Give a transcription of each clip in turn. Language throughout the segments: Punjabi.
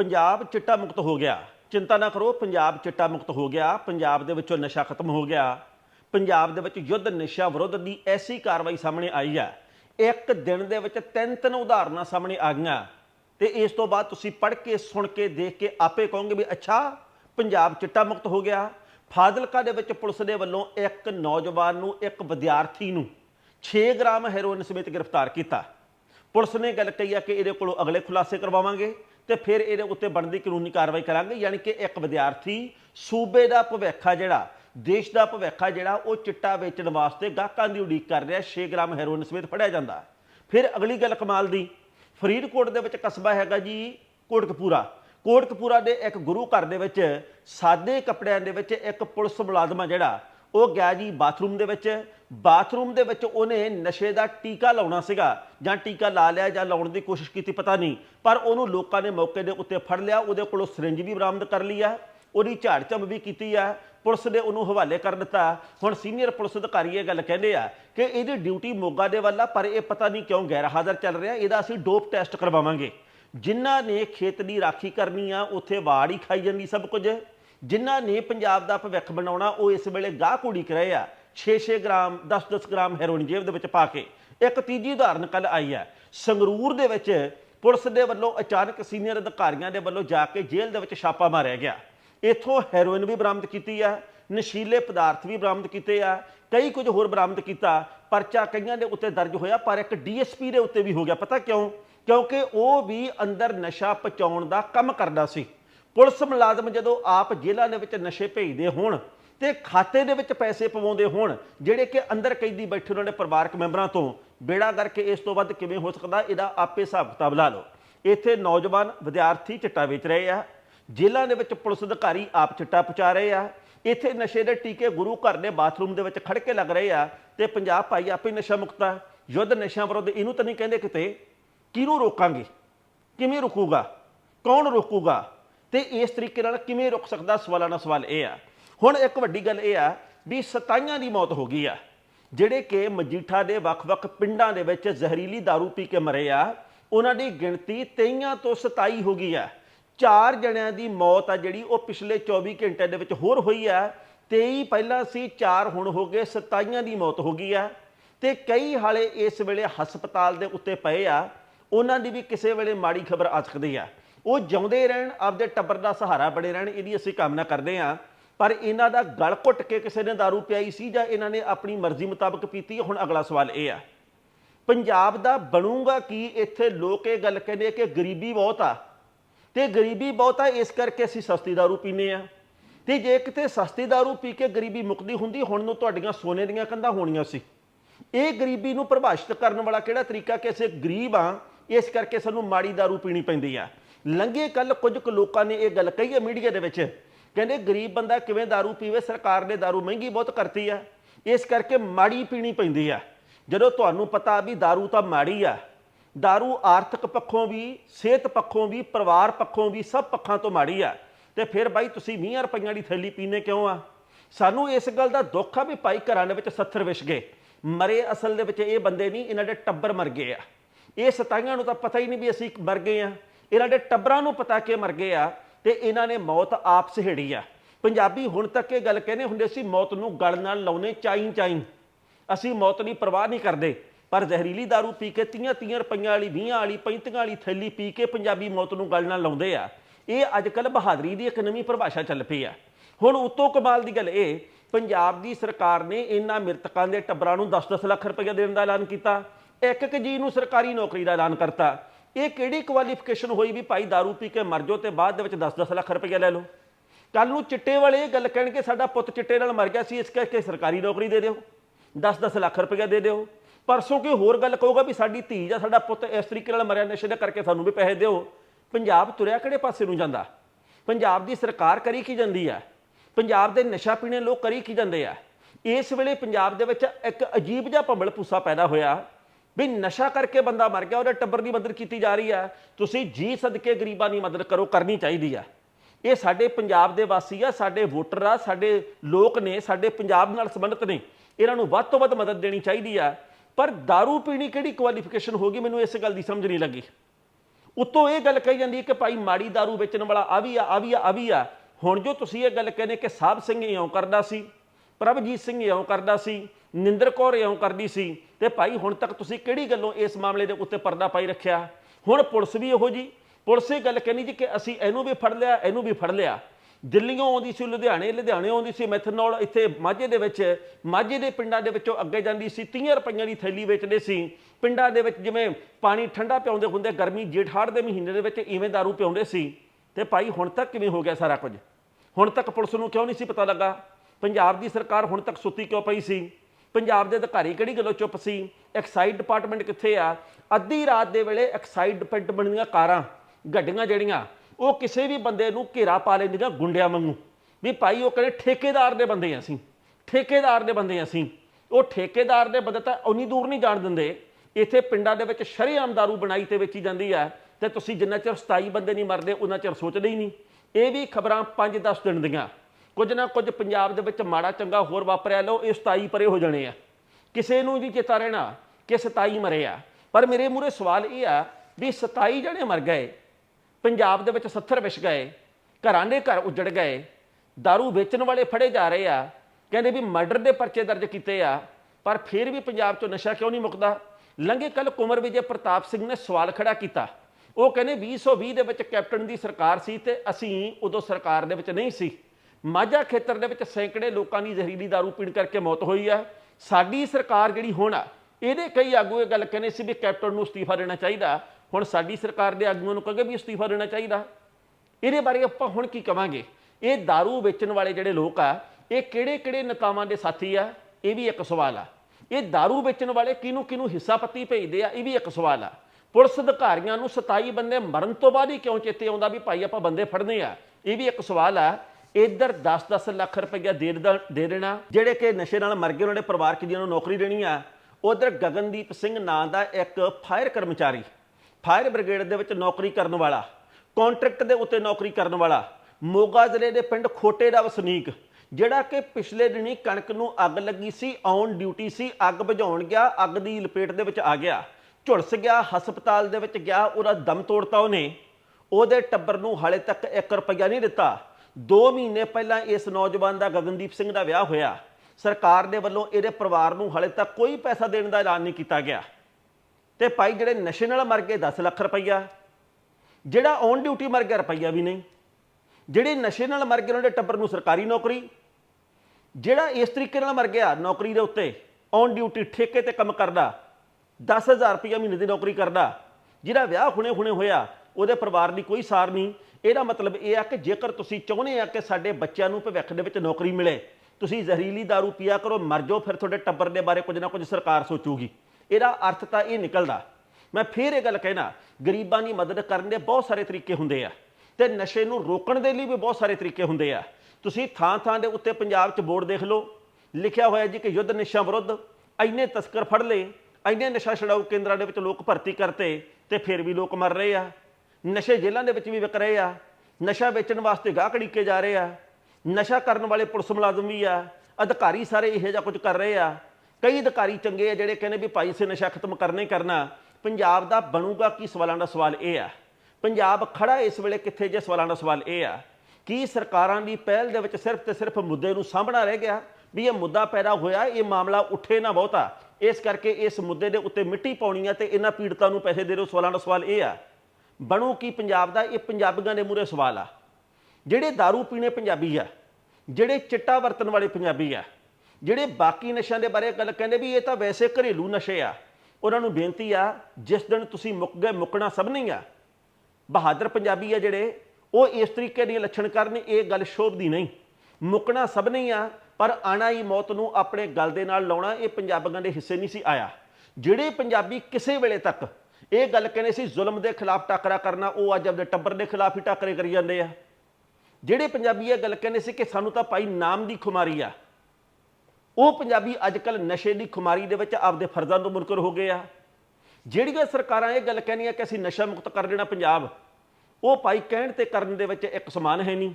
ਪੰਜਾਬ ਚਿੱਟਾ ਮੁਕਤ ਹੋ ਗਿਆ। ਚਿੰਤਾ ਨਾ ਕਰੋ, ਪੰਜਾਬ ਚਿੱਟਾ ਮੁਕਤ ਹੋ ਗਿਆ। ਪੰਜਾਬ ਦੇ ਵਿੱਚੋਂ ਨਸ਼ਾ ਖਤਮ ਹੋ ਗਿਆ। ਪੰਜਾਬ ਦੇ ਵਿੱਚ ਯੁੱਧ ਨਸ਼ਾ ਵਿਰੁੱਧ ਦੀ ਐਸੀ ਕਾਰਵਾਈ ਸਾਹਮਣੇ ਆਈ ਹੈ। ਇੱਕ ਦਿਨ ਦੇ ਵਿੱਚ ਤਿੰਨ ਤਿੰਨ ਉਦਾਹਰਨਾਂ ਸਾਹਮਣੇ ਆ ਗਈਆਂ। ਤੇ ਇਸ ਤੋਂ ਬਾਅਦ ਤੁਸੀਂ ਪੜ੍ਹ ਕੇ, ਸੁਣ ਕੇ, ਦੇਖ ਕੇ ਆਪੇ ਕਹੋਗੇ ਵੀ ਅੱਛਾ, ਪੰਜਾਬ ਚਿੱਟਾ ਮੁਕਤ ਹੋ ਗਿਆ। ਫਾਜ਼ਿਲਕਾ ਦੇ ਵਿੱਚ ਪੁਲਿਸ ਦੇ ਵੱਲੋਂ ਇੱਕ ਨੌਜਵਾਨ ਨੂੰ, ਇੱਕ ਵਿਦਿਆਰਥੀ ਨੂੰ 6 ਗ੍ਰਾਮ ਹੈਰੋਇਨ ਸਮੇਤ ਗ੍ਰਿਫਤਾਰ ਕੀਤਾ। ਪੁਲਿਸ ਨੇ ਗੱਲ ਕਹੀ ਆ ਕਿ ਇਹਦੇ ਕੋਲੋਂ ਅਗਲੇ ਖੁਲਾਸੇ ਕਰਵਾਵਾਂਗੇ ਤੇ ਫਿਰ ਇਹਦੇ ਉੱਤੇ ਬਣਦੀ ਕਾਨੂੰਨੀ ਕਾਰਵਾਈ ਕਰਾਂਗੇ, ਯਾਨੀ ਕਿ ਇੱਕ ਵਿਦਿਆਰਥੀ ਸੂਬੇ ਦਾ ਭਵਿੱਖ ਆ ਜਿਹੜਾ, ਦੇਸ਼ ਦਾ ਭਵਿੱਖ ਆ ਜਿਹੜਾ, ਉਹ ਚਿੱਟਾ ਵੇਚਣ ਵਾਸਤੇ ਗਾਹਕਾਂ ਦੀ ਉਡੀਕ ਕਰ ਰਿਹਾ 6 ਗ੍ਰਾਮ ਹੈਰੋਇਨ ਸਮੇਤ ਫੜਿਆ ਜਾਂਦਾ। ਫਿਰ ਅਗਲੀ ਗੱਲ ਕਮਾਲ ਦੀ, ਫਰੀਦਕੋਟ ਦੇ ਵਿੱਚ ਕਸਬਾ ਹੈਗਾ ਜੀ ਕੋਟਕਪੂਰਾ। ਕੋਟਕਪੂਰਾ ਦੇ ਇੱਕ ਗੁਰੂ ਘਰ ਦੇ ਵਿੱਚ, ਸਾਦੇ ਕੱਪੜਿਆਂ ਦੇ ਵਿੱਚ ਇੱਕ ਪੁਲਿਸ ਮੁਲਾਜ਼ਮ ਆ ਜਿਹੜਾ ਉਹ ਗਿਆ ਜੀ ਬਾਥਰੂਮ ਦੇ ਵਿੱਚ। ਬਾਥਰੂਮ ਦੇ ਵਿੱਚ ਉਹਨੇ ਨਸ਼ੇ ਦਾ ਟੀਕਾ ਲਾਉਣਾ ਸੀਗਾ ਜਾਂ ਟੀਕਾ ਲਾ ਲਿਆ ਜਾਂ ਲਾਉਣ ਦੀ ਕੋਸ਼ਿਸ਼ ਕੀਤੀ, ਪਤਾ ਨਹੀਂ। ਪਰ ਉਹਨੂੰ ਲੋਕਾਂ ਨੇ ਮੌਕੇ ਦੇ ਉੱਤੇ ਫੜ ਲਿਆ, ਉਹਦੇ ਕੋਲੋਂ ਸਿਰਿੰਜ ਵੀ ਬਰਾਮਦ ਕਰ ਲਈ ਆ, ਉਹਦੀ ਝਾੜ ਝੰਬ ਵੀ ਕੀਤੀ ਆ, ਪੁਲਿਸ ਨੇ ਉਹਨੂੰ ਹਵਾਲੇ ਕਰ ਦਿੱਤਾ। ਹੁਣ ਸੀਨੀਅਰ ਪੁਲਿਸ ਅਧਿਕਾਰੀ ਇਹ ਗੱਲ ਕਹਿੰਦੇ ਆ ਕਿ ਇਹਦੀ ਡਿਊਟੀ ਮੋਗਾ ਦੇ ਵੱਲ ਆ, ਪਰ ਇਹ ਪਤਾ ਨਹੀਂ ਕਿਉਂ ਗੈਰ ਹਾਜ਼ਰ ਚੱਲ ਰਿਹਾ, ਇਹਦਾ ਅਸੀਂ ਡੋਪ ਟੈਸਟ ਕਰਵਾਵਾਂਗੇ। ਜਿਨ੍ਹਾਂ ਨੇ ਖੇਤ ਦੀ ਰਾਖੀ ਕਰਨੀ ਆ, ਉੱਥੇ ਵਾੜ ਹੀ ਖਾਈ ਜਾਂਦੀ ਸਭ ਕੁਝ। ਜਿਨ੍ਹਾਂ ਨੇ ਪੰਜਾਬ ਦਾ ਭਵਿੱਖ ਬਣਾਉਣਾ, ਉਹ ਇਸ ਵੇਲੇ ਗਾਹ ਕੁੜੀ ਰਹੇ ਆ। 6-6 ਗ੍ਰਾਮ 10-10 ਗ੍ਰਾਮ ਹੈਰੋਇਨ ਜੇਬ ਦੇ ਵਿੱਚ ਪਾ ਕੇ। ਇੱਕ ਤੀਜੀ ਉਦਾਹਰਨ ਕੱਲ ਆਈ ਹੈ। ਸੰਗਰੂਰ ਦੇ ਵਿੱਚ ਪੁਲਿਸ ਦੇ ਵੱਲੋਂ ਅਚਾਨਕ ਸੀਨੀਅਰ ਅਧਿਕਾਰੀਆਂ ਦੇ ਵੱਲੋਂ ਜਾ ਕੇ ਜੇਲ੍ਹ ਦੇ ਵਿੱਚ ਛਾਪਾ ਮਾਰਿਆ ਗਿਆ। ਇੱਥੋਂ ਹੈਰੋਇਨ ਵੀ ਬਰਾਮਦ ਕੀਤੀ ਆ, ਨਸ਼ੀਲੇ ਪਦਾਰਥ ਵੀ ਬਰਾਮਦ ਕੀਤੇ ਆ, ਕਈ ਕੁਝ ਹੋਰ ਬਰਾਮਦ ਕੀਤਾ, ਪਰਚਾ ਕਈਆਂ ਦੇ ਉੱਤੇ ਦਰਜ ਹੋਇਆ, ਪਰ ਇੱਕ ਡੀਐਸਪੀ ਦੇ ਉੱਤੇ ਵੀ ਹੋ ਗਿਆ। ਪਤਾ ਕਿਉਂ? ਕਿਉਂਕਿ ਉਹ ਵੀ ਅੰਦਰ ਨਸ਼ਾ ਪਹੁੰਚਾਉਣ ਦਾ ਕੰਮ ਕਰਦਾ ਸੀ। ਪੁਲਿਸ ਮੁਲਾਜ਼ਮ ਜਦੋਂ ਆਪ ਜੇਲ੍ਹਾਂ ਦੇ ਵਿੱਚ ਨਸ਼ੇ ਭੇਜਦੇ ਹੋਣ ਤੇ ਖਾਤੇ ਦੇ ਵਿੱਚ ਪੈਸੇ ਪਵਾਉਂਦੇ ਹੋਣ, ਜਿਹੜੇ ਕਿ ਅੰਦਰ ਕੈਦੀ ਬੈਠੇ ਉਹਨਾਂ ਦੇ ਪਰਿਵਾਰਕ ਮੈਂਬਰਾਂ ਤੋਂ, ਬੇੜਾ ਕਰਕੇ ਇਸ ਤੋਂ ਵੱਧ ਕਿਵੇਂ ਹੋ ਸਕਦਾ, ਇਹਦਾ ਆਪੇ ਹਿਸਾਬ ਕਿਤਾਬ ਲਾ ਲਓ। ਇੱਥੇ ਨੌਜਵਾਨ ਵਿਦਿਆਰਥੀ ਚਿੱਟਾ ਵੇਚ ਰਹੇ ਆ, ਜੇਲ੍ਹਾਂ ਦੇ ਵਿੱਚ ਪੁਲਿਸ ਅਧਿਕਾਰੀ ਆਪ ਚਿੱਟਾ ਪਹੁੰਚਾ ਰਹੇ ਆ, ਇੱਥੇ ਨਸ਼ੇ ਦੇ ਟੀਕੇ ਗੁਰੂ ਘਰ ਦੇ ਬਾਥਰੂਮ ਦੇ ਵਿੱਚ ਖੜ ਕੇ ਲੱਗ ਰਹੇ ਆ ਤੇ ਪੰਜਾਬ ਭਾਈ ਆਪੇ ਨਸ਼ਾ ਮੁਕਤ ਆ, ਯੁੱਧ ਨਸ਼ਿਆਂ ਵਿਰੁੱਧ ਇਹਨੂੰ ਤਾਂ ਨਹੀਂ ਕਹਿੰਦੇ ਕਿਤੇ। ਕਿਹਨੂੰ ਰੋਕਾਂਗੇ? ਕਿਵੇਂ ਰੁਕੂਗਾ? ਕੌਣ ਰੋਕੂਗਾ? ਤੇ ਇਸ ਤਰੀਕੇ ਨਾਲ ਕਿਵੇਂ ਰੁਕ ਸਕਦਾ ਸਵਾਲਾਂ ਦਾ ਸਵਾਲ ਇਹ ਆ। ਹੁਣ ਇੱਕ ਵੱਡੀ ਗੱਲ ਇਹ ਆ ਵੀ ਸਤਾਈਆਂ ਦੀ ਮੌਤ ਹੋ ਗਈ ਆ, ਜਿਹੜੇ ਕਿ ਮਜੀਠਾ ਦੇ ਵੱਖ-ਵੱਖ ਪਿੰਡਾਂ ਦੇ ਵਿੱਚ ਜ਼ਹਿਰੀਲੀ दारू ਪੀ ਕੇ ਮਰੇ ਆ, ਉਹਨਾਂ ਦੀ ਗਿਣਤੀ 23 ਤੋਂ 27 ਹੋ ਗਈ ਆ। ਚਾਰ ਜਣਿਆਂ ਦੀ ਮੌਤ ਆ ਜਿਹੜੀ ਉਹ ਪਿਛਲੇ 24 ਘੰਟੇ ਦੇ ਵਿੱਚ ਹੋਰ ਹੋਈ ਆ 23 ਪਹਿਲਾਂ ਸੀ, ਚਾਰ ਹੁਣ ਹੋ ਗਏ 27 ਦੀ ਮੌਤ ਹੋ ਗਈ ਆ। ਤੇ ਕਈ ਹਾਲੇ ਇਸ ਵੇਲੇ ਹਸਪਤਾਲ ਦੇ ਉੱਤੇ ਪਏ ਆ, ਉਹਨਾਂ ਦੀ ਵੀ ਕਿਸੇ ਵੇਲੇ ਮਾੜੀ ਖਬਰ ਆ ਸਕਦੀ ਆ। ਉਹ ਜਿਉਂਦੇ ਰਹਿਣ ਆਪਦੇ ਟੱਬਰ ਦਾ ਸਹਾਰਾ ਬਣੇ ਰਹਿਣ ਇਹਦੀ ਅਸੀਂ ਕਾਮਨਾ ਕਰਦੇ ਆ ਪਰ ਇਹਨਾਂ ਦਾ ਗਲ ਘੁੱਟ ਕੇ ਕਿਸੇ ਨੇ दारू ਪਿਆਈ ਸੀ ਜਾਂ ਇਹਨਾਂ ਨੇ ਆਪਣੀ ਮਰਜ਼ੀ ਮੁਤਾਬਕ ਪੀਤੀ ਹੈ? ਹੁਣ ਅਗਲਾ ਸਵਾਲ ਇਹ ਆ ਪੰਜਾਬ ਦਾ ਬਣੂਗਾ ਕੀ ਇੱਥੇ ਲੋਕ ਇਹ ਗੱਲ ਕਹਿੰਦੇ ਕਿ ਗਰੀਬੀ ਬਹੁਤ ਆ ਤੇ ਗਰੀਬੀ ਬਹੁਤ ਆ ਇਸ ਕਰਕੇ ਅਸੀਂ ਸਸਤੀ दारू ਪੀਨੇ ਆ ਤੇ ਜੇ ਕਿਤੇ ਸਸਤੀ दारू ਪੀ ਕੇ ਗਰੀਬੀ ਮੁਕਦੀ ਹੁੰਦੀ ਹੁਣ ਨੂੰ ਤੁਹਾਡੀਆਂ ਸੋਨੇ ਦੀਆਂ ਕੰਧਾਂ ਹੋਣੀਆਂ ਸੀ ਇਹ ਗਰੀਬੀ ਨੂੰ ਪ੍ਰਭਾਸ਼ਿਤ ਕਰਨ ਵਾਲਾ ਕਿਹੜਾ ਤਰੀਕਾ ਕਿ ਅਸੀਂ ਗਰੀਬ ਆ ਇਸ ਕਰਕੇ ਸਾਨੂੰ ਮਾੜੀ दारू ਪੀਣੀ ਪੈਂਦੀ ਆ ਲੰਘੇ ਕੱਲ ਕੁਝ ਕੁ ਲੋਕਾਂ ਨੇ ਇਹ ਗੱਲ ਕਹੀ ਹੈ ਮੀਡੀਆ ਦੇ ਵਿੱਚ ਕਹਿੰਦੇ ਗਰੀਬ ਬੰਦਾ ਕਿਵੇਂ दारू ਪੀਵੇ ਸਰਕਾਰ ਨੇ दारू ਮਹਿੰਗੀ ਬਹੁਤ ਕਰਤੀ ਆ ਇਸ ਕਰਕੇ ਮਾੜੀ ਪੀਣੀ ਪੈਂਦੀ ਆ ਜਦੋਂ ਤੁਹਾਨੂੰ ਪਤਾ ਵੀ दारू ਤਾਂ ਮਾੜੀ ਆ दारू ਆਰਥਿਕ ਪੱਖੋਂ ਵੀ ਸਿਹਤ ਪੱਖੋਂ ਵੀ ਪਰਿਵਾਰ ਪੱਖੋਂ ਵੀ ਸਭ ਪੱਖਾਂ ਤੋਂ ਮਾੜੀ ਆ ਤੇ ਫਿਰ ਬਾਈ ਤੁਸੀਂ 20 ਰੁਪਈਆਂ ਦੀ ਥੈਲੀ ਪੀਨੇ ਕਿਉਂ ਆ ਸਾਨੂੰ ਇਸ ਗੱਲ ਦਾ ਦੁੱਖ ਆ ਵੀ ਭਾਈ ਘਰਾਂ ਦੇ ਵਿੱਚ ਸੱਥਰ ਵਿਛ ਗਏ ਮਰੇ ਅਸਲ ਦੇ ਵਿੱਚ ਇਹ ਬੰਦੇ ਨਹੀਂ ਇਹਨਾਂ ਦੇ ਟੱਬਰ ਮਰ ਗਏ ਆ ਇਹ ਸਤਾਈਆਂ ਨੂੰ ਤਾਂ ਪਤਾ ਹੀ ਨਹੀਂ ਵੀ ਅਸੀਂ ਮਰ ਗਏ ਆ ਇਹਨਾਂ ਦੇ ਟੱਬਰਾਂ ਨੂੰ ਪਤਾ ਕਿ ਮਰ ਗਏ ਆ ਤੇ ਇਹਨਾਂ ਨੇ ਮੌਤ ਆਪ ਸਹੇੜੀ ਆ। ਪੰਜਾਬੀ ਹੁਣ ਤੱਕ ਇਹ ਗੱਲ ਕਹਿੰਦੇ ਹੁੰਦੇ ਸੀ, ਮੌਤ ਨੂੰ ਗਲ ਨਾਲ ਲਾਉਨੇ ਚਾਈਂ ਚਾਈਂ। ਅਸੀਂ ਮੌਤ ਦੀ ਪਰਵਾਹ ਨਹੀਂ ਕਰਦੇ, ਪਰ ਜ਼ਹਿਰੀਲੀ दारू ਪੀ ਕੇ 30 30 ਰੁਪਈਆਂ ਵਾਲੀ 20 ਵਾਲੀ 35 ਵਾਲੀ ਥੈਲੀ ਪੀ ਕੇ ਪੰਜਾਬੀ ਮੌਤ ਨੂੰ ਗਲ ਨਾਲ ਲਾਉਂਦੇ ਆ। ਇਹ ਅੱਜ ਕੱਲ ਬਹਾਦਰੀ ਦੀ ਇੱਕ ਨਵੀਂ ਪਰਿਭਾਸ਼ਾ ਚੱਲ ਪਈ ਆ। ਹੁਣ ਉਤੋਂ ਕਮਾਲ ਦੀ ਗੱਲ ਇਹ, ਪੰਜਾਬ ਦੀ ਸਰਕਾਰ ਨੇ ਇਹਨਾਂ ਮ੍ਰਿਤਕਾਂ ਦੇ ਟੱਬਰਾਂ ਨੂੰ 10-10 ਲੱਖ ਰੁਪਏ ਦੇਣ ਦਾ ਐਲਾਨ ਕੀਤਾ। ਇੱਕ ਇੱਕ ਜੀ ਨੂੰ ਸਰਕਾਰੀ ਨੌਕਰੀ ਦਾ ਐਲਾਨ ਕਰਤਾ। ਇਹ ਕਿਹੜੀ ਕੁਆਲੀਫਿਕੇਸ਼ਨ ਹੋਈ ਵੀ ਭਾਈ दारू ਪੀ ਕੇ ਮਰ ਜਾਓ ਤੇ ਬਾਅਦ ਦੇ ਵਿੱਚ 10-10 ਲੱਖ ਰੁਪਏ ਲੈ ਲਓ? ਕੱਲ ਨੂੰ ਚਿੱਟੇ ਵਾਲੇ ਇਹ ਗੱਲ ਕਹਿਣਗੇ, ਸਾਡਾ ਪੁੱਤ ਚਿੱਟੇ ਨਾਲ ਮਰ ਗਿਆ ਸੀ ਇਸ ਕਰਕੇ ਸਰਕਾਰੀ ਨੌਕਰੀ ਦੇ ਦਿਓ। 10-10 ਲੱਖ ਰੁਪਏ ਦੇ ਦਿਓ। ਪਰਸੋਂ ਕੋਈ ਹੋਰ ਗੱਲ ਕਹੂਗਾ ਵੀ ਸਾਡੀ ਧੀ ਜਾਂ ਸਾਡਾ ਪੁੱਤ ਇਸ ਤਰੀਕੇ ਨਾਲ ਮਰਿਆ, ਨਸ਼ੇ ਦੇ ਕਰਕੇ ਸਾਨੂੰ ਵੀ ਪੈਸੇ ਦਿਓ। ਪੰਜਾਬ ਤੁਰਿਆ ਕਿਹੜੇ ਪਾਸੇ ਨੂੰ ਜਾਂਦਾ? ਪੰਜਾਬ ਦੀ ਸਰਕਾਰ ਕਰੀ ਕੀ ਜਾਂਦੀ ਹੈ ਪੰਜਾਬ ਦੇ ਨਸ਼ਾ ਪੀਣੇ ਲੋਕ ਕਰੀ ਕੀ ਜਾਂਦੇ ਆ? ਇਸ ਵੇਲੇ ਪੰਜਾਬ ਦੇ ਵਿੱਚ ਇੱਕ ਅਜੀਬ ਜਿਹਾ ਭੰਬਲ ਭੂਸਾ ਪੈਦਾ ਹੋਇਆ। ਵੀ ਨਸ਼ਾ ਕਰਕੇ ਬੰਦਾ ਮਰ ਗਿਆ ਉਹਦੇ ਟੱਬਰ ਦੀ ਮਦਦ ਕੀਤੀ ਜਾ ਰਹੀ ਆ ਤੁਸੀਂ ਜੀ ਸਦਕੇ ਗਰੀਬਾਂ ਦੀ ਮਦਦ ਕਰੋ ਕਰਨੀ ਚਾਹੀਦੀ ਆ ਇਹ ਸਾਡੇ ਪੰਜਾਬ ਦੇ ਵਾਸੀ ਆ ਸਾਡੇ ਵੋਟਰ ਆ ਸਾਡੇ ਲੋਕ ਨੇ ਸਾਡੇ ਪੰਜਾਬ ਨਾਲ ਸੰਬੰਧਿਤ ਨੇ ਇਹਨਾਂ ਨੂੰ ਵੱਧ ਤੋਂ ਵੱਧ ਮਦਦ ਦੇਣੀ ਚਾਹੀਦੀ ਆ ਪਰ दारू ਪੀਣੀ ਕਿਹੜੀ ਕੁਆਲੀਫਿਕੇਸ਼ਨ ਹੋਗੀ ਮੈਨੂੰ ਇਸ ਗੱਲ ਦੀ ਸਮਝ ਨਹੀਂ ਲੱਗੀ ਉੱਤੋਂ ਇਹ ਗੱਲ ਕਹੀ ਜਾਂਦੀ ਹੈ ਕਿ ਭਾਈ ਮਾੜੀ दारू ਵੇਚਣ ਵਾਲਾ ਆ ਵੀ ਆ ਆ ਵੀ ਆ ਆ ਵੀ ਆ ਹੁਣ ਜੋ ਤੁਸੀਂ ਇਹ ਗੱਲ ਕਹਿੰਦੇ ਕਿ ਸਾਹਿਬ ਸਿੰਘ ਇਉਂ ਕਰਦਾ ਸੀ ਪ੍ਰਭਜੀਤ ਸਿੰਘ ਇਉਂ ਕਰਦਾ ਸੀ ਨਿੰਦਰ ਕੌਰ ਇਉਂ ਕਰਦੀ ਸੀ ਤੇ ਭਾਈ ਹੁਣ ਤੱਕ ਤੁਸੀਂ ਕਿਹੜੀ ਗੱਲੋਂ ਇਸ ਮਾਮਲੇ ਦੇ ਉੱਤੇ ਪਰਦਾ ਪਾਈ ਰੱਖਿਆ? ਹੁਣ ਪੁਲਿਸ ਵੀ ਇਹੋ ਜੀ। ਪੁਲਿਸ ਇਹ ਗੱਲ ਕਹਿੰਦੀ ਜੀ ਕਿ ਅਸੀਂ ਇਹਨੂੰ ਵੀ ਫੜ ਲਿਆ, ਇਹਨੂੰ ਵੀ ਫੜ ਲਿਆ। ਦਿੱਲੀੋਂ ਆਉਂਦੀ ਸੀ, ਲੁਧਿਆਣੇ ਲੁਧਿਆਣੇ ਆਉਂਦੀ ਸੀ, ਮੈਥਨੋਲ, ਇੱਥੇ ਮਾਝੇ ਦੇ ਵਿੱਚ, ਮਾਝੇ ਦੇ ਪਿੰਡਾਂ ਦੇ ਵਿੱਚੋਂ ਅੱਗੇ ਜਾਂਦੀ ਸੀ 30 ਰੁਪਈਆਂ ਦੀ ਥੈਲੀ ਵੇਚਦੇ ਸੀ। ਪਿੰਡਾਂ ਦੇ ਵਿੱਚ ਜਿਵੇਂ ਪਾਣੀ ਠੰਡਾ ਪਿਆਉਂਦੇ ਹੁੰਦੇ, ਗਰਮੀ ਜੇਠ ਹਾੜ ਦੇ ਮਹੀਨੇ ਦੇ ਵਿੱਚ ਇਵੇਂ दारू ਪਿਆਉਂਦੇ ਸੀ। ਤੇ ਭਾਈ ਹੁਣ ਤੱਕ ਕਿਵੇਂ ਹੋ ਗਿਆ ਸਾਰਾ ਕੁਝ? ਹੁਣ ਤੱਕ ਪੁਲਿਸ ਨੂੰ ਕਿਉਂ ਨਹੀਂ ਸੀ ਪਤਾ ਲੱਗਾ? ਪੰਜਾਬ ਦੀ ਸਰਕਾਰ ਹੁਣ ਤੱਕ ਸੁੱਤੀ ਕਿਉਂ ਪਈ ਸੀ? ਪੰਜਾਬ ਦੇ ਅਧਿਕਾਰੀ ਕਿਹੜੀ ਗੱਲੋਂ ਚੁੱਪ ਸੀ? ਐਕਸਾਈਜ਼ ਡਿਪਾਰਟਮੈਂਟ ਕਿੱਥੇ ਆ? ਅੱਧੀ ਰਾਤ ਦੇ ਵੇਲੇ ਐਕਸਾਈਜ਼ ਡਿਪਾਰਟਮੈਂਟ ਦੀਆਂ ਕਾਰਾਂ, ਗੱਡੀਆਂ ਜਿਹੜੀਆਂ, ਉਹ ਕਿਸੇ ਵੀ ਬੰਦੇ ਨੂੰ ਘੇਰਾ ਪਾ ਲੈਂਦੀਆਂ ਗੁੰਡਿਆਂ ਵਾਂਗੂ। ਵੀ ਭਾਈ, ਉਹ ਕਹਿੰਦੇ ਠੇਕੇਦਾਰ ਦੇ ਬੰਦੇ ਆ ਅਸੀਂ। ਠੇਕੇਦਾਰ ਦੇ ਬੰਦੇ ਆ ਅਸੀਂ। ਉਹ ਠੇਕੇਦਾਰ ਦੇ ਬੰਦੇ ਤਾਂ ਉਨੀ ਦੂਰ ਨਹੀਂ ਜਾਣ ਦਿੰਦੇ। ਇੱਥੇ ਪਿੰਡਾਂ ਦੇ ਵਿੱਚ ਸ਼ਰੇਆਮ ਦਾਰੂ ਬਣਾਈ ਤੇ ਵੇਚੀ ਜਾਂਦੀ ਆ। ਤੇ ਤੁਸੀਂ ਜਿੰਨਾ ਚਿਰ 27 ਬੰਦੇ ਨਹੀਂ ਮਰਦੇ ਉਹਨਾਂ ਚਿਰ ਸੋਚਦੇ ਹੀ ਨਹੀਂ। ਇਹ ਵੀ ਖਬਰਾਂ 5-10 ਦਿਨ ਦੀਆਂ। ਕੁਝ ਨਾ ਕੁਝ ਪੰਜਾਬ ਦੇ ਵਿੱਚ ਮਾੜਾ ਚੰਗਾ ਹੋਰ ਵਾਪਰਿਆ, ਲਓ ਇਹ 27 ਪਰੇ ਹੋ ਜਾਣੇ ਆ। ਕਿਸੇ ਨੂੰ ਵੀ ਚੇਤਾ ਰਹਿਣਾ ਕਿ 27 ਮਰੇ ਆ। ਪਰ ਮੇਰੇ ਮੂਰੇ ਸਵਾਲ ਇਹ ਆ ਵੀ 27 ਜਣੇ ਮਰ ਗਏ, ਪੰਜਾਬ ਦੇ ਵਿੱਚ 70 ਵਿਛ ਗਏ, ਘਰਾਂ ਦੇ ਘਰ ਉਜੜ ਗਏ, दारू ਵੇਚਣ ਵਾਲੇ ਫੜੇ ਜਾ ਰਹੇ ਆ, ਕਹਿੰਦੇ ਵੀ ਮਰਡਰ ਦੇ ਪਰਚੇ ਦਰਜ ਕੀਤੇ ਆ, ਪਰ ਫਿਰ ਵੀ ਪੰਜਾਬ 'ਚੋਂ ਨਸ਼ਾ ਕਿਉਂ ਨਹੀਂ ਮੁੱਕਦਾ? ਲੰਘੇ ਕੱਲ ਕੁਮਰ ਵਿਜੇ ਪ੍ਰਤਾਪ ਸਿੰਘ ਨੇ ਸਵਾਲ ਖੜਾ ਕੀਤਾ। ਉਹ ਕਹਿੰਦੇ 2020 ਦੇ ਵਿੱਚ ਕੈਪਟਨ ਦੀ ਸਰਕਾਰ ਸੀ ਤੇ ਅਸੀਂ ਉਦੋਂ ਸਰਕਾਰ ਦੇ ਵਿੱਚ ਨਹੀਂ ਸੀ। ਮਾਝਾ ਖੇਤਰ ਦੇ ਵਿੱਚ ਸੈਂਕੜੇ ਲੋਕਾਂ ਦੀ ਜ਼ਹਿਰੀਲੀ दारू ਪੀਣ ਕਰਕੇ ਮੌਤ ਹੋਈ ਆ ਸਾਡੀ ਸਰਕਾਰ ਜਿਹੜੀ ਹੁਣ ਆ ਇਹਦੇ ਕਈ ਆਗੂ ਇਹ ਗੱਲ ਕਹਿੰਦੇ ਸੀ ਵੀ ਕੈਪਟਨ ਨੂੰ ਅਸਤੀਫਾ ਦੇਣਾ ਚਾਹੀਦਾ ਹੁਣ ਸਾਡੀ ਸਰਕਾਰ ਦੇ ਆਗੂਆਂ ਨੂੰ ਕਹਗੇ ਵੀ ਅਸਤੀਫਾ ਦੇਣਾ ਚਾਹੀਦਾ ਇਹਦੇ ਬਾਰੇ ਆਪਾਂ ਹੁਣ ਕੀ ਕਵਾਂਗੇ ਇਹ दारू ਵੇਚਣ ਵਾਲੇ ਜਿਹੜੇ ਲੋਕ ਆ ਇਹ ਕਿਹੜੇ ਕਿਹੜੇ ਨੇਤਾਵਾਂ ਦੇ ਸਾਥੀ ਆ ਇਹ ਵੀ ਇੱਕ ਸਵਾਲ ਆ ਇਹ दारू ਵੇਚਣ ਵਾਲੇ ਕਿਹਨੂੰ ਕਿਹਨੂੰ ਹਿੱਸਾ ਪੱਤੀ ਭੇਜਦੇ ਆ ਇਹ ਵੀ ਇੱਕ ਸਵਾਲ ਆ ਪੁਲਿਸ ਅਧਿਕਾਰੀਆਂ ਨੂੰ 27 ਬੰਦੇ ਮਰਨ ਤੋਂ ਬਾਅਦ ਹੀ ਕਿਉਂ ਚੇਤੇ ਆਉਂਦਾ ਵੀ ਭਾਈ ਆਪਾਂ ਬੰਦੇ ਫੜਨੇ ਆ ਇਹ ਵੀ ਇੱਕ ਸਵਾਲ ਆ ਇੱਧਰ 10-10 ਲੱਖ ਰੁਪਈਆ ਦੇ ਦੇਣਾ ਦੇ ਦੇਣਾ। ਜਿਹੜੇ ਕਿ ਨਸ਼ੇ ਨਾਲ ਮਰ ਗਏ, ਉਹਨਾਂ ਦੇ ਪਰਿਵਾਰਕ ਜੀਆਂ ਨੂੰ ਨੌਕਰੀ ਦੇਣੀ ਆ? ਉਧਰ ਗਗਨਦੀਪ ਸਿੰਘ ਨਾਂ ਦਾ ਇੱਕ ਫਾਇਰ ਕਰਮਚਾਰੀ, ਫਾਇਰ ਬ੍ਰਿਗੇਡ ਦੇ ਵਿੱਚ ਨੌਕਰੀ ਕਰਨ ਵਾਲਾ, ਕੰਟਰੈਕਟ ਦੇ ਉੱਤੇ ਨੌਕਰੀ ਕਰਨ ਵਾਲਾ, ਮੋਗਾ ਜ਼ਿਲ੍ਹੇ ਦੇ ਪਿੰਡ ਖੋਟੇ ਦਾ ਵਸਨੀਕ, ਜਿਹੜਾ ਕਿ ਪਿਛਲੇ ਦਿਨੀ ਕਣਕ ਨੂੰ ਅੱਗ ਲੱਗੀ ਸੀ ਔਨ ਡਿਊਟੀ ਸੀ, ਅੱਗ ਬੁਝਾਉਣ ਗਿਆ, ਅੱਗ ਦੀ ਲਪੇਟ ਦੇ ਵਿੱਚ ਆ ਗਿਆ, ਝੁਲਸ ਗਿਆ, ਹਸਪਤਾਲ ਦੇ ਵਿੱਚ ਗਿਆ, ਉਹਦਾ ਦਮ ਤੋੜਤਾ ਉਹਨੇ। ਉਹਦੇ ਟੱਬਰ ਨੂੰ ਹਾਲੇ ਤੱਕ 1 ਰੁਪਈਆ ਨਹੀਂ ਦਿੱਤਾ। 2 ਮਹੀਨੇ ਪਹਿਲਾਂ ਇਸ ਨੌਜਵਾਨ ਦਾ ਗਗਨਦੀਪ ਸਿੰਘ ਦਾ ਵਿਆਹ ਹੋਇਆ। ਸਰਕਾਰ ਦੇ ਵੱਲੋਂ ਇਹਦੇ ਪਰਿਵਾਰ ਨੂੰ ਹਾਲੇ ਤੱਕ ਕੋਈ ਪੈਸਾ ਦੇਣ ਦਾ ਐਲਾਨ ਨਹੀਂ ਕੀਤਾ ਗਿਆ। ਤੇ ਭਾਈ ਜਿਹੜੇ ਨਸ਼ੇ ਨਾਲ ਮਰ ਗਏ 10 ਲੱਖ ਰੁਪਈਆ, ਜਿਹੜਾ ਔਨ ਡਿਊਟੀ ਮਰ ਗਿਆ ਰੁਪਈਆ ਵੀ ਨਹੀਂ। ਜਿਹੜੇ ਨਸ਼ੇ ਨਾਲ ਮਰ ਗਏ ਉਹਨਾਂ ਦੇ ਟੱਬਰ ਨੂੰ ਸਰਕਾਰੀ ਨੌਕਰੀ। ਜਿਹੜਾ ਇਸ ਤਰੀਕੇ ਨਾਲ ਮਰ ਗਿਆ ਨੌਕਰੀ ਦੇ ਉੱਤੇ ਔਨ ਡਿਊਟੀ ਠੇਕੇ ਤੇ ਕੰਮ ਕਰਦਾ 10000 ਰੁਪਈਆ ਮਹੀਨੇ ਦੀ ਨੌਕਰੀ ਕਰਦਾ ਜਿਹੜਾ ਵਿਆਹ ਹੁਣੇ ਹੁਣੇ ਹੋਇਆ, ਉਹਦੇ ਪਰਿਵਾਰ ਦੀ ਕੋਈ ਸਾਰ ਨਹੀਂ। ਇਹਦਾ ਮਤਲਬ ਇਹ ਆ ਕਿ ਜੇਕਰ ਤੁਸੀਂ ਚਾਹੁੰਦੇ ਆ ਕਿ ਸਾਡੇ ਬੱਚਿਆਂ ਨੂੰ ਭਵਿੱਖ ਦੇ ਵਿੱਚ ਨੌਕਰੀ ਮਿਲੇ, ਤੁਸੀਂ ਜ਼ਹਿਰੀਲੀ दारू ਪੀਆ ਕਰੋ, ਮਰ ਜਾਓ, ਫਿਰ ਤੁਹਾਡੇ ਟੱਬਰ ਦੇ ਬਾਰੇ ਕੁਝ ਨਾ ਕੁਝ ਸਰਕਾਰ ਸੋਚੂਗੀ। ਇਹਦਾ ਅਰਥ ਤਾਂ ਇਹ ਨਿਕਲਦਾ। ਮੈਂ ਫੇਰ ਇਹ ਗੱਲ ਕਹਿਣਾ, ਗਰੀਬਾਂ ਦੀ ਮਦਦ ਕਰਨ ਦੇ ਬਹੁਤ ਸਾਰੇ ਤਰੀਕੇ ਹੁੰਦੇ ਆ ਤੇ ਨਸ਼ੇ ਨੂੰ ਰੋਕਣ ਦੇ ਲਈ ਵੀ ਬਹੁਤ ਸਾਰੇ ਤਰੀਕੇ ਹੁੰਦੇ ਆ। ਤੁਸੀਂ ਥਾਂ ਥਾਂ ਦੇ ਉੱਤੇ ਪੰਜਾਬ 'ਚ ਬੋਰਡ ਦੇਖ ਲਓ, ਲਿਖਿਆ ਹੋਇਆ ਜੀ ਕਿ ਯੁੱਧ ਨਸ਼ਾ ਵਿਰੁੱਧ ਇੰਨੇ ਤਸਕਰ ਫੜ ਲਏ, ਇੰਨੇ ਨਸ਼ਾ ਛਡਾਊ ਕੇਂਦਰਾਂ ਦੇ ਵਿੱਚ ਲੋਕ ਭਰਤੀ ਕਰਤੇ ਤੇ ਫਿਰ ਵੀ ਲੋਕ ਮਰ ਰਹੇ ਆ। ਨਸ਼ੇ ਜੇਲ੍ਹਾਂ ਦੇ ਵਿੱਚ ਵੀ ਵਿਕ ਰਹੇ ਆ, ਨਸ਼ਾ ਵੇਚਣ ਵਾਸਤੇ ਗਾਹਕ ੜੀਕੇ ਜਾ ਰਹੇ ਆ, ਨਸ਼ਾ ਕਰਨ ਵਾਲੇ ਪੁਲਿਸ ਮੁਲਾਜ਼ਮ ਵੀ ਆ, ਅਧਿਕਾਰੀ ਸਾਰੇ ਇਹੋ ਜਿਹਾ ਕੁਝ ਕਰ ਰਹੇ ਆ। ਕਈ ਅਧਿਕਾਰੀ ਚੰਗੇ ਆ ਜਿਹੜੇ ਕਹਿੰਦੇ ਵੀ ਭਾਈ ਸੇ ਨਸ਼ਾ ਖਤਮ ਕਰਨਾ ਹੀ ਕਰਨਾ। ਪੰਜਾਬ ਦਾ ਬਣੂਗਾ ਕੀ ਸਵਾਲਾਂ ਦਾ ਸਵਾਲ ਇਹ ਆ। ਪੰਜਾਬ ਖੜਾ ਇਸ ਵੇਲੇ ਕਿੱਥੇ ਜੇ ਸਵਾਲਾਂ ਦਾ ਸਵਾਲ ਇਹ ਆ ਕੀ ਸਰਕਾਰਾਂ ਦੀ ਪਹਿਲ ਦੇ ਵਿੱਚ ਸਿਰਫ ਤੇ ਸਿਰਫ ਮੁੱਦੇ ਨੂੰ ਸਾਂਭਣਾ ਰਹਿ ਗਿਆ ਵੀ ਇਹ ਮੁੱਦਾ ਪੈਦਾ ਹੋਇਆ, ਇਹ ਮਾਮਲਾ ਉੱਠੇ ਨਾ ਬਹੁਤਾ। ਇਸ ਕਰਕੇ ਇਸ ਮੁੱਦੇ ਦੇ ਉੱਤੇ ਮਿੱਟੀ ਪਾਉਣੀ ਆ ਤੇ ਇਹਨਾਂ ਪੀੜਤਾਂ ਨੂੰ ਪੈਸੇ ਦੇ ਦਿਓ, ਸਵਾਲਾਂ ਦਾ ਸਵਾਲ ਇਹ ਆ। ਬਣੂ ਕੀ ਪੰਜਾਬ ਦਾ, ਇਹ ਪੰਜਾਬੀਆਂ ਦੇ ਮੂਹਰੇ ਸਵਾਲ ਆ। ਜਿਹੜੇ दारू ਪੀਣੇ ਪੰਜਾਬੀ ਆ, ਜਿਹੜੇ ਚਿੱਟਾ ਵਰਤਣ ਵਾਲੇ ਪੰਜਾਬੀ ਆ, ਜਿਹੜੇ ਬਾਕੀ ਨਸ਼ਿਆਂ ਦੇ ਬਾਰੇ ਗੱਲ ਕਹਿੰਦੇ ਵੀ ਇਹ ਤਾਂ ਵੈਸੇ ਘਰੇਲੂ ਨਸ਼ੇ ਆ, ਉਹਨਾਂ ਨੂੰ ਬੇਨਤੀ ਆ, ਜਿਸ ਦਿਨ ਤੁਸੀਂ ਮੁੱਕ ਗਏ, ਮੁੱਕਣਾ ਸਭ ਨਹੀਂ ਆ, ਬਹਾਦਰ ਪੰਜਾਬੀ ਆ ਜਿਹੜੇ, ਉਹ ਇਸ ਤਰੀਕੇ ਦੇ ਲੱਛਣ ਕਰਨ, ਇਹ ਗੱਲ ਸ਼ੋਭਦੀ ਨਹੀਂ। ਮੁੱਕਣਾ ਸਭ ਨਹੀਂ ਆ, ਪਰ ਆਣਾ ਹੀ ਮੌਤ ਨੂੰ ਆਪਣੇ ਗਲ ਦੇ ਨਾਲ ਲਾਉਣਾ, ਇਹ ਪੰਜਾਬੀਆਂ ਦੇ ਹਿੱਸੇ ਨਹੀਂ ਸੀ ਆਇਆ। ਜਿਹੜੇ ਪੰਜਾਬੀ ਕਿਸੇ ਵੇਲੇ ਤੱਕ ਇਹ ਗੱਲ ਕਹਿੰਦੇ ਸੀ, ਜ਼ੁਲਮ ਦੇ ਖਿਲਾਫ ਟੱਕਰਾ ਕਰਨਾ, ਉਹ ਅੱਜ ਆਪਣੇ ਟੱਬਰ ਦੇ ਖਿਲਾਫ ਹੀ ਟੱਕਰੇ ਕਰੀ ਜਾਂਦੇ ਆ। ਜਿਹੜੇ ਪੰਜਾਬੀ ਇਹ ਗੱਲ ਕਹਿੰਦੇ ਸੀ ਕਿ ਸਾਨੂੰ ਤਾਂ ਭਾਈ ਨਾਮ ਦੀ ਖੁਮਾਰੀ ਆ, ਉਹ ਪੰਜਾਬੀ ਅੱਜ ਕੱਲ ਨਸ਼ੇ ਦੀ ਖੁਮਾਰੀ ਦੇ ਵਿੱਚ ਆਪਦੇ ਫਰਜ਼ਾਂ ਤੋਂ ਮੁਨਕਰ ਹੋ ਗਏ ਆ। ਜਿਹੜੀਆਂ ਸਰਕਾਰਾਂ ਇਹ ਗੱਲ ਕਹਿੰਦੀਆਂ ਕਿ ਅਸੀਂ ਨਸ਼ਾ ਮੁਕਤ ਕਰ ਦੇਣਾ ਪੰਜਾਬ, ਉਹ ਭਾਈ ਕਹਿਣ ਤੇ ਕਰਨ ਦੇ ਵਿੱਚ ਇੱਕ ਸਮਾਨ ਹੈ ਨਹੀਂ।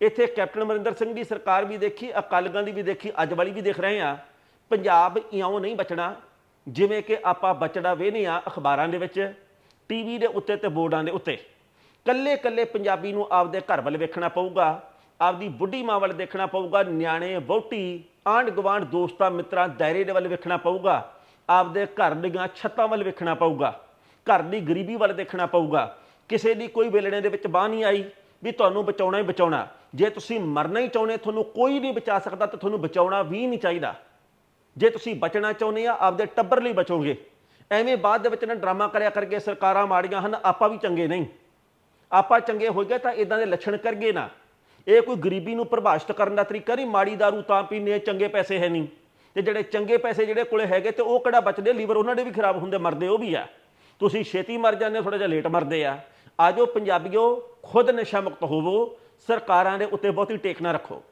ਇੱਥੇ ਕੈਪਟਨ ਅਮਰਿੰਦਰ ਸਿੰਘ ਦੀ ਸਰਕਾਰ ਵੀ ਦੇਖੀ, ਅਕਾਲੀਆਂ ਦੀ ਵੀ ਦੇਖੀ, ਅੱਜ ਵਾਲੀ ਵੀ ਦੇਖ ਰਹੇ ਆ। ਪੰਜਾਬ ਇਉਂ ਨਹੀਂ ਬਚਣਾ। ਜਿਵੇਂ ਕਿ ਆਪਾਂ ਬਚੜਾ ਵੇਹਨੇ ਆ ਅਖਬਾਰਾਂ ਦੇ ਵਿੱਚ, ਟੀਵੀ ਦੇ ਉੱਤੇ ਤੇ ਬੋਰਡਾਂ ਦੇ ਉੱਤੇ। ਕੱਲੇ ਕੱਲੇ ਪੰਜਾਬੀ ਨੂੰ ਆਪਦੇ ਘਰ ਵੱਲ ਵੇਖਣਾ ਪਊਗਾ, ਆਪਦੀ ਬੁੱਢੀ ਮਾਂ ਵੱਲ ਦੇਖਣਾ ਪਊਗਾ, ਨਿਆਣੇ, ਵਹੁਟੀ ਆਂਢ ਗੁਆਂਢ ਦੋਸਤਾਂ, ਮਿੱਤਰਾਂ, ਦਾਇਰੇ ਦੇ ਵੱਲ ਵੇਖਣਾ ਪਊਗਾ, ਆਪਦੇ ਘਰ ਦੀਆਂ ਛੱਤਾਂ ਵੱਲ ਵੇਖਣਾ ਪਊਗਾ, ਘਰ ਦੀ ਗਰੀਬੀ ਵੱਲ ਦੇਖਣਾ ਪਊਗਾ। ਕਿਸੇ ਦੀ ਕੋਈ ਵੇਲਣੇ ਦੇ ਵਿੱਚ ਬਾਹ ਨਹੀਂ ਆਈ ਵੀ ਤੁਹਾਨੂੰ ਬਚਾਉਣਾ ਹੀ ਬਚਾਉਣਾ। ਜੇ ਤੁਸੀਂ ਮਰਨਾ ਹੀ ਚਾਹੁੰਦੇ, ਤੁਹਾਨੂੰ ਕੋਈ ਨਹੀਂ ਬਚਾ ਸਕਦਾ ਤਾਂ ਤੁਹਾਨੂੰ ਬਚਾਉਣਾ ਵੀ ਨਹੀਂ ਚਾਹੀਦਾ। ਜੇ ਤੁਸੀਂ ਬਚਣਾ ਚਾਹੁੰਦੇ ਆ, ਆਪਦੇ ਟੱਬਰ ਲਈ ਬਚੋਗੇ। ਐਵੇਂ ਬਾਅਦ ਦੇ ਵਿੱਚ ਨਾ ਡਰਾਮਾ ਕਰਿਆ ਕਰਕੇ ਸਰਕਾਰਾਂ ਮਾੜੀਆਂ ਹਨ, ਆਪਾਂ ਵੀ ਚੰਗੇ ਨਹੀਂ। ਆਪਾਂ ਚੰਗੇ ਹੋ ਗਏ ਤਾਂ ਇਦਾਂ ਦੇ ਲੱਛਣ ਕਰਗੇ ਨਾ। ਇਹ ਕੋਈ ਗਰੀਬੀ ਨੂੰ ਪਰਿਭਾਸ਼ਿਤ ਕਰਨ ਦਾ ਤਰੀਕਾ ਨਹੀਂ, ਮਾੜੀ दारू ਤਾਂ ਪੀਨੇ ਚੰਗੇ ਪੈਸੇ ਹੈ ਨਹੀਂ। ਤੇ ਜਿਹੜੇ ਚੰਗੇ ਪੈਸੇ ਜਿਹੜੇ ਕੋਲੇ ਹੈਗੇ ਤੇ ਉਹ ਕਿਹੜਾ ਬਚਦੇ? ਲੀਵਰ ਉਹਨਾਂ ਦੇ ਵੀ ਖਰਾਬ ਹੁੰਦੇ, ਮਰਦੇ ਉਹ ਵੀ ਆ। ਤੁਸੀਂ ਛੇਤੀ ਮਰ ਜਾਂਦੇ ਥੋੜਾ ਜਿਹਾ ਲੇਟ ਮਰਦੇ ਆ। ਆਜੋ ਪੰਜਾਬੀਓ, ਖੁਦ ਨਸ਼ਾ ਮੁਕਤ ਹੋਵੋ, ਸਰਕਾਰਾਂ ਦੇ ਉੱਤੇ ਬਹੁਤੀ ਟੇਕ ਨਾ ਰੱਖੋ।